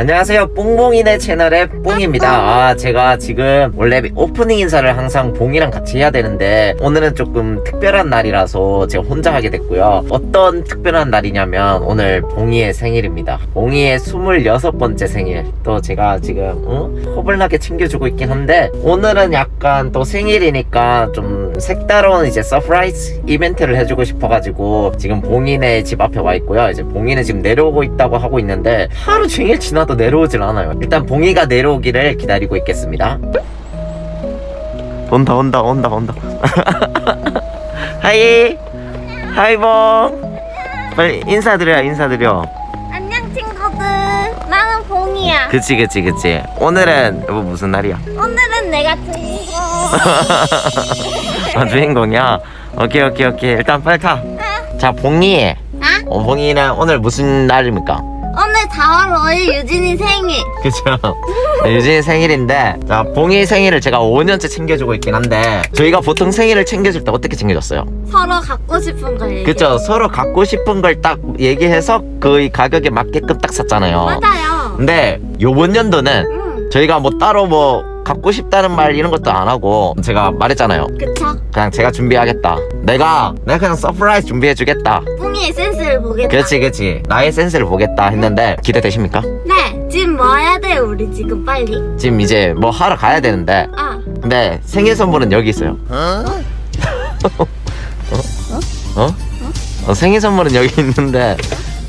안녕하세요. 뽕봉이네 채널의 뽕입니다. 아, 제가 지금 원래 오프닝 인사를 항상 봉이랑 같이 해야 되는데 오늘은 조금 특별한 날이라서 제가 혼자 하게 됐고요. 어떤 특별한 날이냐면 오늘 봉이의 생일입니다. 봉이의 26번째 생일. 또 제가 지금 어? 허블나게 챙겨주고 있긴 한데 오늘은 약간 또 생일이니까 좀 색다른 이제 서프라이즈 이벤트를 해주고 싶어가지고 지금 봉이네 집 앞에 와 있고요. 이제 봉이는 지금 내려오고 있다고 하고 있는데 하루 종일 지나 도 내려오질 않아요. 일단 봉이가 내려오기를 기다리고 있겠습니다. 온다 온다 온다 온다. 하이 하이 봉 빨리 인사드려 인사드려. 안녕 친구들 나는 봉이야 그치 그치 그치. 오늘은 뭐 무슨 날이야? 오늘은 내가 주인공 아 주인공이야. 오케이 오케이 오케이 일단 빨리 타. 자 봉이. 아? 어, 봉이는 오늘 무슨 날입니까? 오늘 4월 5일 유진이 생일 그죠? 네, 유진이 생일인데 자 봉이 생일을 제가 5년째 챙겨주고 있긴 한데 저희가 보통 생일을 챙겨줄 때 어떻게 챙겨줬어요? 서로 갖고 싶은 거 얘기해 그죠? 서로 갖고 싶은 걸 딱 얘기해서 그 가격에 맞게끔 딱 샀잖아요 맞아요 근데 요번 연도는 응 저희가 뭐 따로 뭐 갖고 싶다는 말 이런 것도 안 하고 제가 말했잖아요 그쵸 그냥 제가 준비하겠다 내가 내가 그냥 서프라이즈 준비해주겠다 봉이의 센스를 보겠다 그렇지 그렇지 나의 센스를 보겠다 했는데 기대되십니까? 네 지금 뭐 해야 돼요 우리 지금 빨리 지금 이제 뭐 하러 가야 되는데 아 근데 생일 선물은 여기 있어요. 어? 어? 어, 생일 선물은 여기 있는데.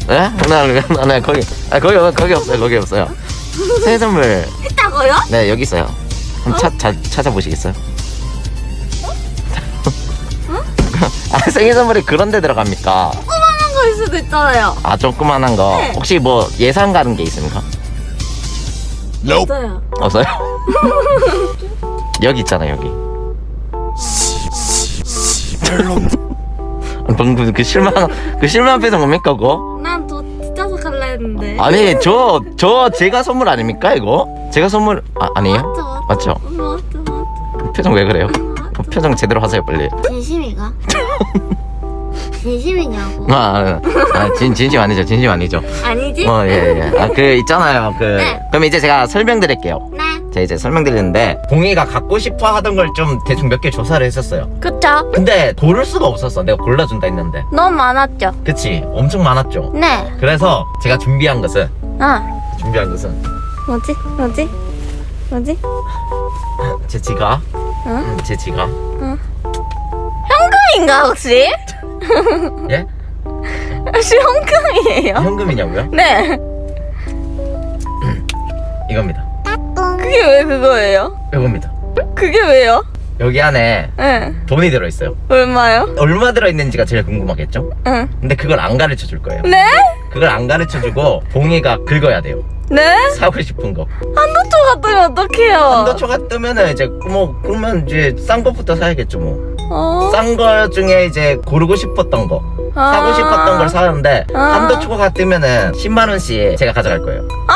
에? 나, 나, 나 거기, 아, 거기, 거기 없어요. 거기 없어요. 생일 선물, 있다고요? 네, 여기 있어요. 한번 차, 자, 찾아보시겠어요? 아, 생일 선물이 그런 데 들어갑니까? 조그만한 거일 수도 있잖아요 아, 조그만한 거. 네. 혹시 뭐 예상 가는 게 있습니까? 없어요 없어요? 여기 있잖아요, 여기. 방금 그 실망 그 실망 표정 뭡니까 그거? 난 더 찢어서 갈라 했는데 아니 저 저 제가 선물 아닙니까 이거? 제가 선물 아, 아니에요? 맞죠 맞죠? 맞죠 맞죠 표정 왜 그래요? 맞죠 표정 제대로 하세요 빨리. 진심이가? 진심이냐고 아, 아 진, 진심 아니죠 진심 아니죠. 아니지? 어 예 예. 아 그 있잖아요 그 네. 그럼 이제 제가 설명드릴게요. 네 제가 이제 설명드리는데 봉이가 갖고 싶어 하던 걸 좀 대충 몇 개 조사를 했었어요. 그쵸 근데 고를 수가 없었어. 내가 골라준다 했는데. 너무 많았죠? 그치? 엄청 많았죠. 네 그래서 제가 준비한 것은 어 준비한 것은 뭐지? 뭐지? 뭐지? 제 지갑, 어? 음, 제 지갑. 현금인가 혹시? 예? 혹시 현금이에요? 현금이냐고요? 네 이겁니다. 그게 왜 그거예요? 이겁니다. 그게 왜요? 여기 안에 네 돈이 들어있어요. 얼마요? 얼마 들어있는지가 제일 궁금하겠죠? 응 근데 그걸 안 가르쳐 줄 거예요. 네? 그걸 안 가르쳐 주고 봉이가 긁어야 돼요. 네? 사고 싶은 거. 한도초 같으면 어떡해요? 한도초가 뜨면은 이제 뭐 그러면 이제 싼 것부터 사야겠죠 뭐. 어? 싼 거 중에 이제 고르고 싶었던 거. 아. 사고 싶었던 걸 사는데 아. 한도초가 뜨면은 10만 원씩 제가 가져갈 거예요. 아!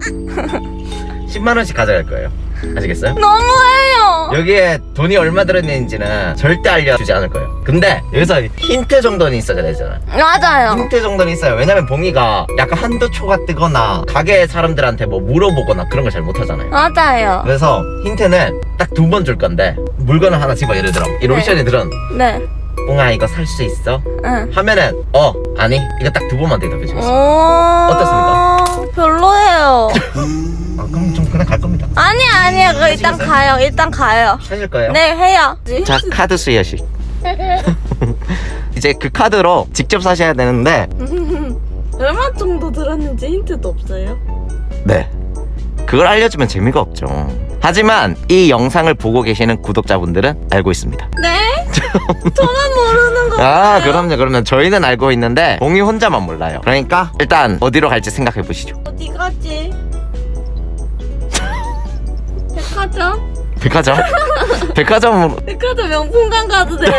10만 원씩 가져갈 거예요. 아시겠어요? 너무해요 여기에 돈이 얼마 들었는지는 절대 알려주지 않을 거예요. 근데 여기서 힌트 정도는 있어야 되잖아요. 맞아요 힌트 정도는 있어요. 왜냐면 봉이가 약간 한도초가 뜨거나 가게 사람들한테 뭐 물어보거나 그런 걸 잘 못하잖아요. 맞아요 그래서 힌트는 딱 두 번 줄 건데 물건을 하나 집어 예를 들어 이 로션이 들은 네 봉아 이거 살 수 있어? 응. 하면은 어 아니 이거 딱 두 번만 대답해 주겠어. 오 어떻습니까? 별로예요 아, 그럼 좀 그냥 갈 겁니다. 아니야 아니야 그거 일단 하시겠어요? 가요 일단 가요 거예요? 네 해요 자 카드 수여식. 이제 그 카드로 직접 사셔야 되는데 얼마 정도 들었는지 힌트도 없어요? 네. 그걸 알려주면 재미가 없죠. 하지만 이 영상을 보고 계시는 구독자분들은 알고 있습니다. 네? 저만 모르는 거 아, 그럼요, 그러면 저희는 알고 있는데 봉이 혼자만 몰라요. 그러니까 일단 어디로 갈지 생각해 보시죠. 어디 가지? 백화점? 백화점? 백화점으로. 백화점 명품관 가도 돼요?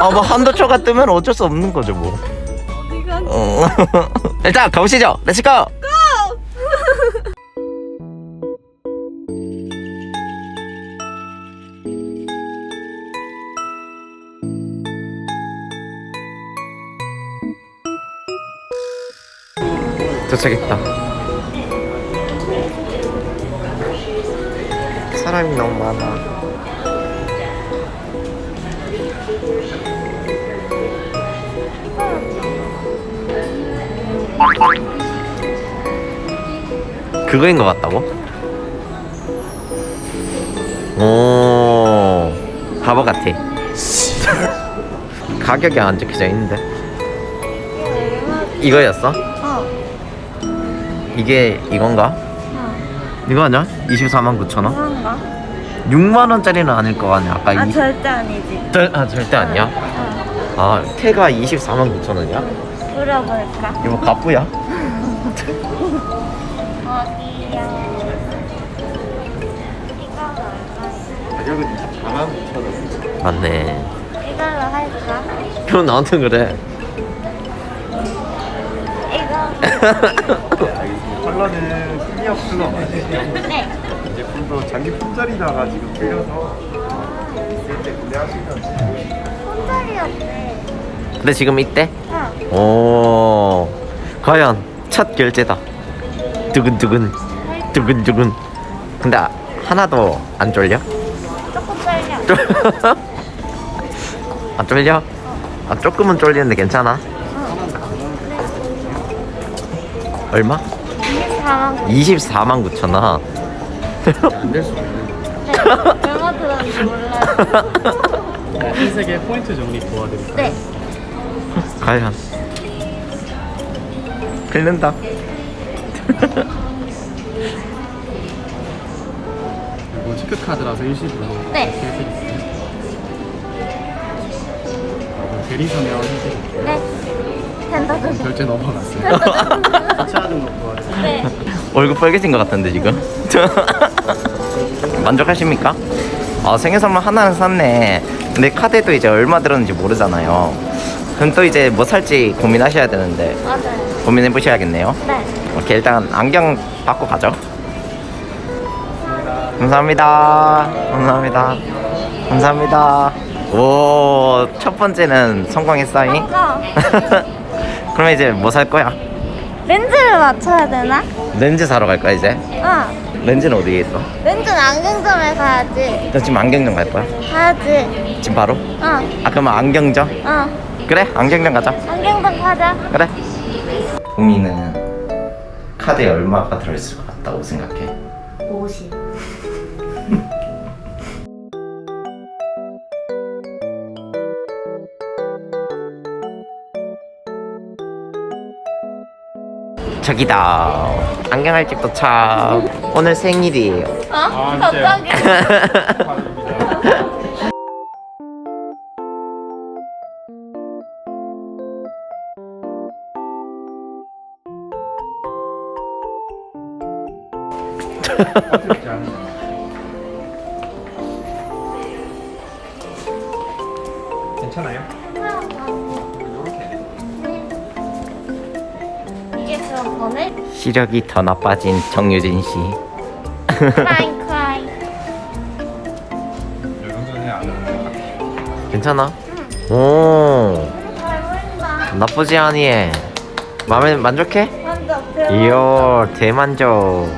아, 뭐 한도 초가 뜨면 어쩔 수 없는 거죠, 뭐. 어디 가지? 어. 일단 가보시죠. 렛츠고! 도착했다. 사람이 너무 많아. 그거인 것 같다고? 오, 바보 같아. 가격이 안 적혀져 있는데. 이거였어? 어. 이게 이건가? 어. 이거 아니야? 24만 9천 원? 그런가? 6만 원짜리는 아닐 거 아니야? 아까 아 이 절대 아니지. 절, 아 절대 아니야? 어. 아 태가 24만 9천 원이야? 물어볼까? 이거 가쁘야? 어디야? 이걸로 할까? 가격은 24만 9천 원. 맞네. 이걸로 할까? 그럼 나한테 그래. 이거. 컬러는 클리어 컬러 맞으시죠? 네. 이 제품도 장기 품절이다가 지금 풀려서 있을 때 구매하시면 손자리였네. 근데 지금 이때? 어. 오 과연 첫 결제다. 두근두근 두근두근. 근데 아- 하나도 안 쫄려? 조금 떨려. 안 쫄려? 아 조금은 쫄리는데 괜찮아? 얼마? 24만 24만 9천 원. 안 될 수 없는 네. 얼마 들었는지 몰라요. 흰색의 포인트 정리 도와드릴까요? 네. 과연 긁는다. 그리고 체크카드라서 일시불로 네. 이렇게 해드릴게요. 그리고 대리점이라고 해드릴게요. 네. 된다 된다. 결제 넘어갔어요. 하차하는 거 도와드릴게요. 네. 얼굴 빨개진 것 같은데 지금. 만족하십니까? 아 생일 선물 하나는 샀네. 근데 카드도 이제 얼마 들었는지 모르잖아요. 그럼 또 이제 뭐 살지 고민하셔야 되는데 맞아요. 고민해 보셔야겠네요. 네. 오케이 일단 안경 받고 가죠. 감사합니다. 감사합니다. 감사합니다. 오, 첫 번째는 성공했어잉. 그러면 이제 뭐 살 거야? 렌즈를 맞춰야 되나? 렌즈 사러 갈까 이제? 어. 렌즈는 어디에 있어? 렌즈는 안경점에 가야지. 너 지금 안경점 갈 거야? 가야지. 지금 바로? 어. 아 그러면 안경점? 어. 그래 안경점 가자. 안경점 가자. 그래. 동이는 카드에 얼마가 들어있을 것 같다고 생각해? 50. 저기다. 안경할 집 도착. 오늘 생일이에요. 어? 아? 갑자기? 괜찮아요? 시력이 더 나빠진 정유진 씨. 괜찮아? 오, 잘 보인다. 나쁘지 않니? 마음에 만족해? 만족. 대박. 이야, 대만족.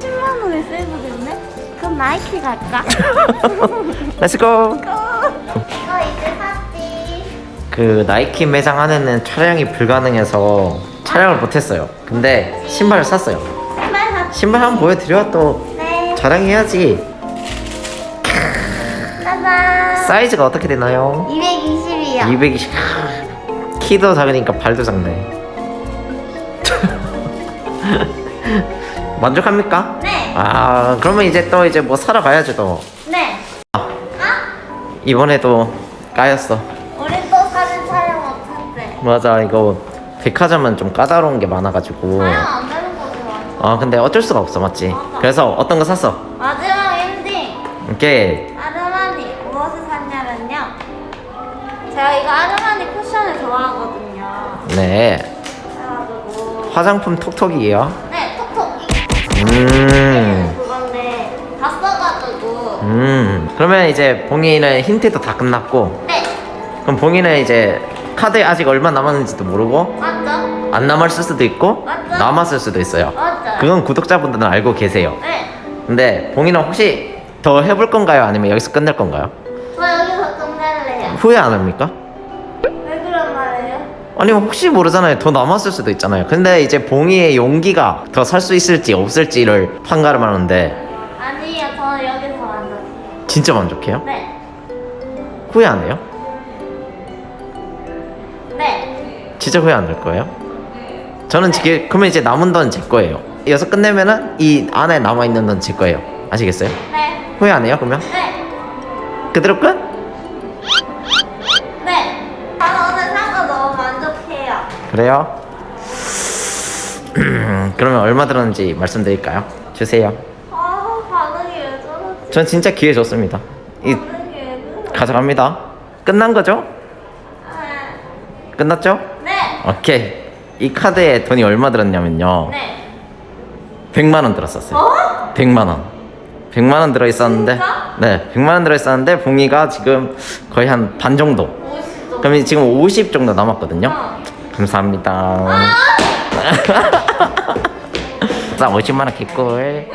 10만 원에 세이브 됐네? 그럼 나이키 갈까? 렛츠고. 샀지. 그 나이키 매장 안에는 촬영이 불가능해서 촬영을 못했어요. 근데 신발을 샀어요. 신발 한번 보여드려 또 네. 자랑해야지. 짜잔. 사이즈가 어떻게 되나요? 220이요. 220. 키도 작으니까 발도 작네. 만족합니까? 네. 아 그러면 이제 또 이제 뭐 사러 가야죠 또. 네. 이번에도 까였어. 맞아 이거 백화점은 좀 까다로운 게 많아가지고. 촬영 안 되는 거지 완전. 아 근데 어쩔 수가 없어 맞지? 그래서 어떤 거 샀어? 마지막 엔딩. 이렇게 아르마니 무엇을 샀냐면요. 제가 이거 아르마니 쿠션을 좋아하거든요. 네 그래가지고 화장품 톡톡이에요. 네 톡톡 음. 그건데 다 써가지고 음. 그러면 이제 봉이는 힌트도 다 끝났고 네 그럼 봉이는 이제 카드에 아직 얼마 남았는지도 모르고 맞죠? 안 남았을 수도 있고 맞죠? 남았을 수도 있어요. 맞죠? 그건 구독자분들은 알고 계세요. 네. 근데 봉이는 혹시 더 해볼 건가요? 아니면 여기서 끝낼 건가요? 저 여기서 끝낼래요. 후회 안 합니까? 왜 그런 말이에요? 아니면 혹시 모르잖아요. 더 남았을 수도 있잖아요. 근데 이제 봉이의 용기가 더 살 수 있을지 없을지를 판가름하는데 아니요, 저는 여기서 만족해요. 진짜 만족해요? 네. 후회 안 해요? 진짜 후회 안할 거예요? 저는 지금 그러면 이제 남은 돈 제 거예요. 이어서 끝내면은 이 안에 남아 있는 돈 제 거예요. 아시겠어요? 네. 후회 안 해요? 그러면 네. 그대로 끝? 네. 저는 오늘 산 거 너무 만족해요. 그래요? 그러면 얼마 들었는지 말씀드릴까요? 주세요. 아, 반응이 왜 저러지? 전 진짜 기회 줬습니다. 이 반응이 왜? 가져갑니다. 끝난 거죠? 아, 끝났죠? 네. 오케이. 이 카드에 돈이 얼마 들었냐면요. 네. 100만 원 들었었어요. 어? 100만 원. 100만 원 들어 있었는데 진짜? 네, 100만 원 들어 있었는데 봉이가 지금 거의 한 반 정도. 50도. 그럼 지금 50 정도 남았거든요. 어. 감사합니다. 자, 50만 원 개꿀.